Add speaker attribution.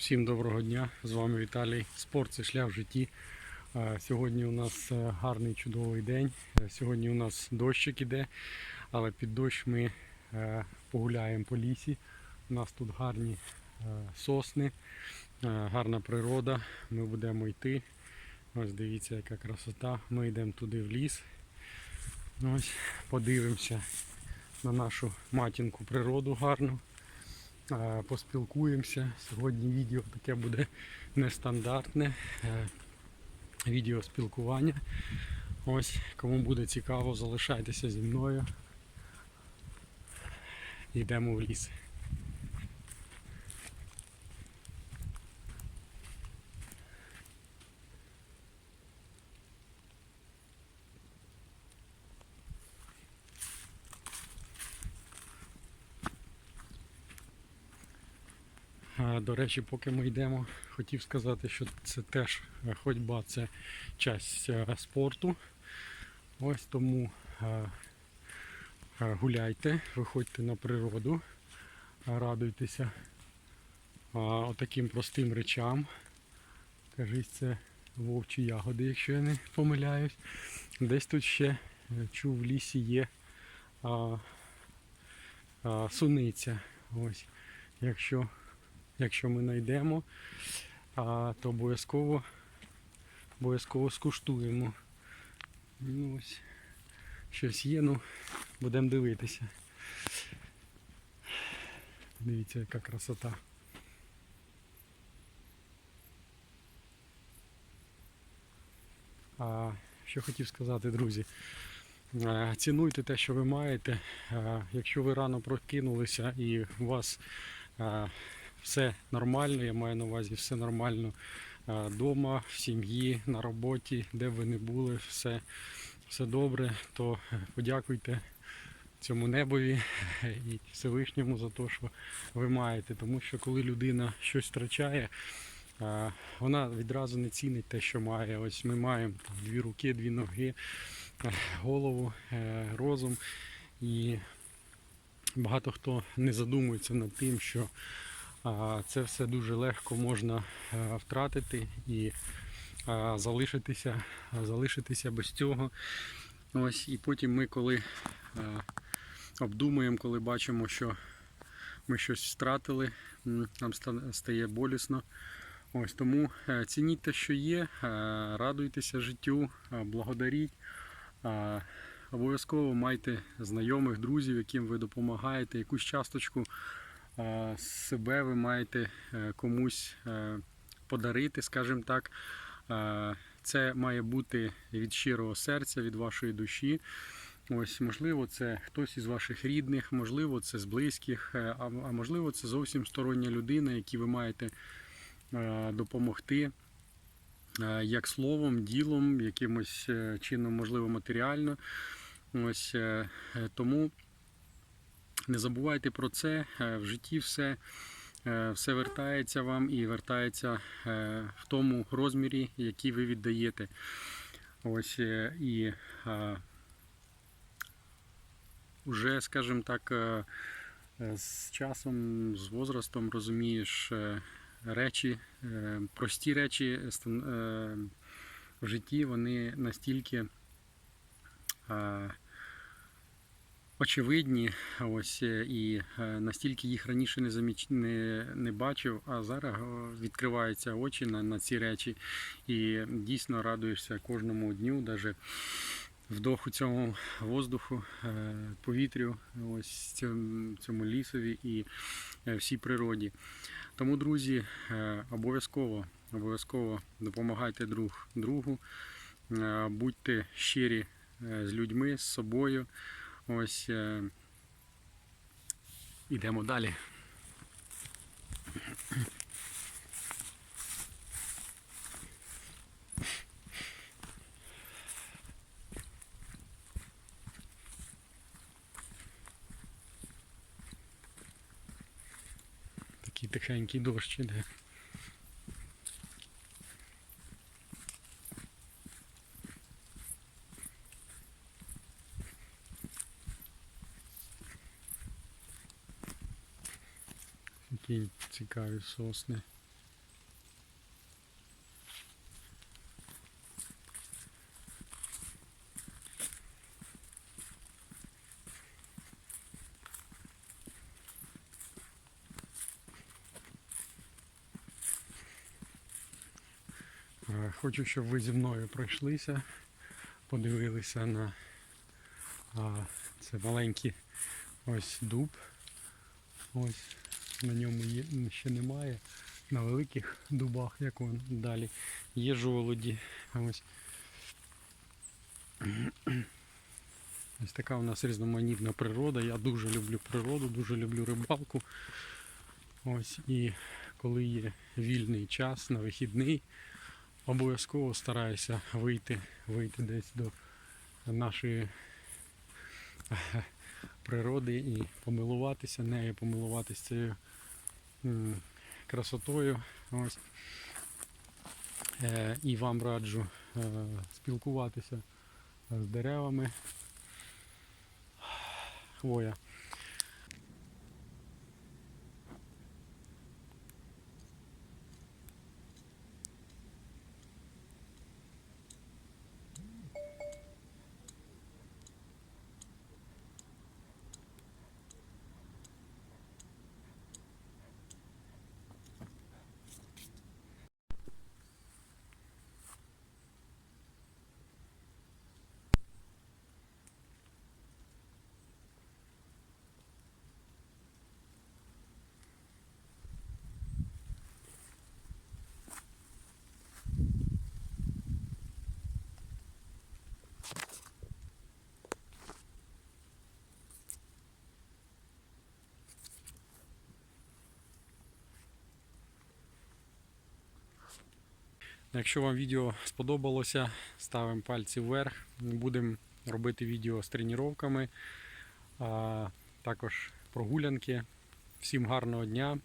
Speaker 1: Всім доброго дня! З вами Віталій. Спорт це шлях в житті. Е, Сьогодні у нас е, гарний чудовий день. Е, Сьогодні у нас дощик іде, але під дощ ми погуляємо по лісі. У нас тут гарні сосни, гарна природа. Ми будемо йти. Ось дивіться, яка красота. Ми йдемо туди в ліс. Ось подивимося на нашу матінку природу гарну. Поспілкуємося. Сьогодні відео таке буде нестандартне. е, Відео спілкування. Ось, кому буде цікаво, залишайтеся зі мною. Йдемо в ліс. До речі, поки ми йдемо, хотів сказати, що це теж е, ходьба це часть е, спорту. Ось тому е, гуляйте, виходьте на природу, радуйтеся отаким простим речам. Кажись, це вовчі ягоди, якщо я не помиляюсь. Десь тут ще чув в лісі є суниця. Ось. Якщо Якщо ми знайдемо, то обов'язково обов'язково скуштуємо. Ну, ось. Щось є, ну будемо дивитися. Дивіться, яка красота. А, що хотів сказати, друзі. Е, Цінуйте те, що ви маєте. Е, Якщо ви рано прокинулися і у вас е, все нормально, я маю на увазі все нормально вдома, в сім'ї, на роботі, де б ви не були, все, все добре, то е, подякуйте цьому небові і Всевишньому за те, що ви маєте. Тому що коли людина щось втрачає, е, вона відразу не цінить те, що має. Ось ми маємо дві руки, дві ноги, е, голову, е, розум. І багато хто не задумується над тим, що Це все дуже легко можна е, втратити і залишитися, залишитися без цього. Ось, і потім ми, коли е, обдумуємо, коли бачимо, що ми щось втратили, нам стає болісно. Ось тому е, цініть те, що є, е, радуйтеся життю, е, благодаріть. Е, Обов'язково майте знайомих, друзів, яким ви допомагаєте, якусь часточку себе ви маєте е, комусь е, подарити, скажімо так. Е, Це має бути від щирого серця, від вашої душі. Ось, можливо, це хтось із ваших рідних, можливо, це з близьких, е, а можливо, це зовсім стороння людина, якій ви маєте е, допомогти е, як словом, ділом, якимось е, чином, можливо, матеріально. Ось е, е, тому не забувайте про це. е, В житті все, е, все вертається вам і вертається е, в тому розмірі, який ви віддаєте. Ось і вже, скажімо так, з часом, з возрастом розумієш речі, прості речі в житті, вони настільки. Очевидні, ось е, і е, настільки їх раніше не заміч... не, не бачив, а зараз е, відкриваються очі на, на ці речі, і дійсно радуєшся кожному дню, навіть вдоху цьому воздуху, повітрю, ось цьому, цьому лісові і всій природі. Тому, друзі, обов'язково обов'язково допомагайте друг другу, будьте щирі з людьми, з собою. Ось е, ідемо далі. Такий тихенький дощ іде. такі цікаві сосни. Хочу, щоб ви зі мною пройшлися, подивилися на а, це маленький ось дуб. Ось на ньому є, ще немає. На великих дубах, як вон далі, є жолуді. Ось. Ось така у нас різноманітна природа. Я дуже люблю природу, дуже люблю рибалку. Ось і коли є вільний час на вихідний, обов'язково стараюся вийти, вийти десь до нашої природи і помилуватися нею, помилуватися цією красотою. Ось. Е, І вам раджу е, спілкуватися з деревами. Хвоя. Якщо вам відео сподобалося, ставимо пальці вверх. Будемо робити відео з тренуваннями, також прогулянки. Всім гарного дня,